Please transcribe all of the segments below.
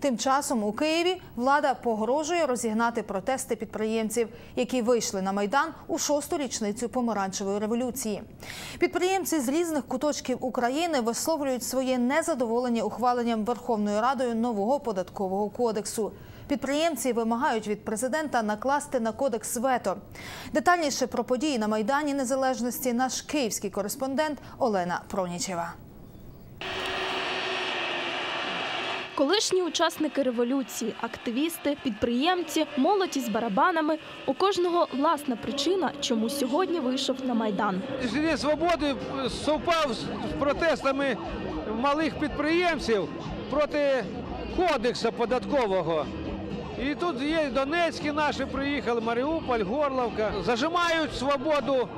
Тим часом у Києві влада погрожує розігнати протести підприємців, які вийшли на майдан у шосту річницю помаранчевої революції. Підприємці з різних куточків України висловлюють своє незадоволення ухваленням Верховною Радою нового податкового кодексу. Підприємці вимагають від президента накласти на кодекс вето. Детальніше про події на майдані Незалежності наш київський кореспондент Олена Пронічева. Колишні учасники революції, активісти, підприємці, молодь із барабанами. У кожного власна причина, чому сьогодні вийшов на майдан. День свободи совпав з протестами малих підприємців проти кодексу податкового. І тут є Донецькі наші приїхали, Маріуполь, Горловка. Зажимають свободу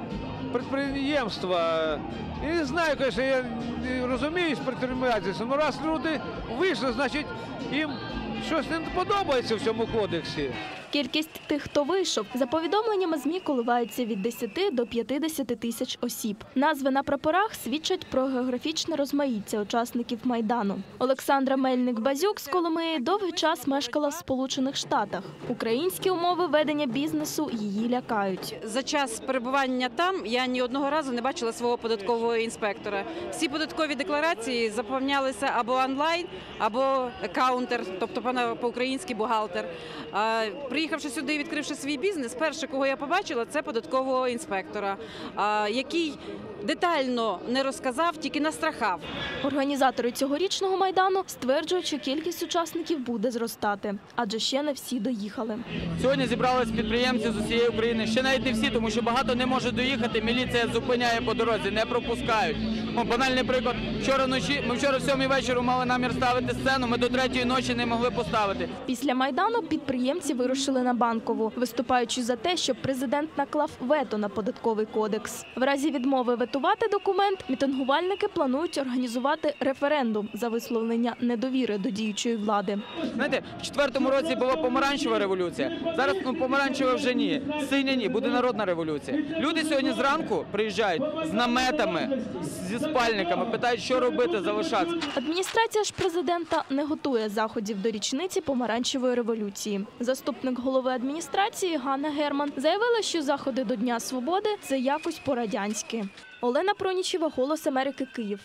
підприємства. І не знаю, конечно, я не розумію з підприємців, але раз люди вийшли, значить їм щось не подобається в цьому кодексі. Кількість тих, хто вийшов, за повідомленнями ЗМІ коливається від 10 до 50 тисяч осіб. Назви на прапорах свідчать про географічне розмаїття учасників майдану. Олександра Мельник-Базюк з Коломиї довгий час мешкала в Сполучених Штатах. Українські умови ведення бізнесу її лякають. За час перебування там я ні одного разу не бачила свого податкового інспектора. Всі податкові декларації заповнялися або онлайн, або каунтер, тобто пана по-українськи бухгалтер. А, Приїхавши сюди і відкривши свій бізнес, перше, кого я побачила, це податкового інспектора, який детально не розказав, тільки настрахав. Організатори цьогорічного майдану стверджують, що кількість учасників буде зростати, адже ще не всі доїхали. Сьогодні зібрались підприємці з усієї України. Ще навіть не всі, тому що багато не може доїхати. Міліція зупиняє по дорозі, не пропускають. О, банальний приклад. Вчора вночі, ми вчора в сьомій вечора мали намір ставити сцену. Ми до третьої ночі не могли поставити. Після майдану підприємці вирушили на банкову, виступаючи за те, щоб президент наклав вето на податковий кодекс. В разі відмови ветувати документ, мітингувальники планують організувати референдум за висловлення недовіри до діючої влади. Знаєте, в четвертому році була помаранчева революція. Зараз ну, помаранчева вже ні. Синя ні, буде народна революція. Люди сьогодні зранку приїжджають з наметами, зі спальниками, питають, що робити, залишатися. Адміністрація ж президента не готує заходів до річниці помаранчевої революції. Заступник голови адміністрації Ганна Герман заявила, що заходи до Дня Свободи це якось по-радянськи. Олена Пронічева, Голос Америки, Київ.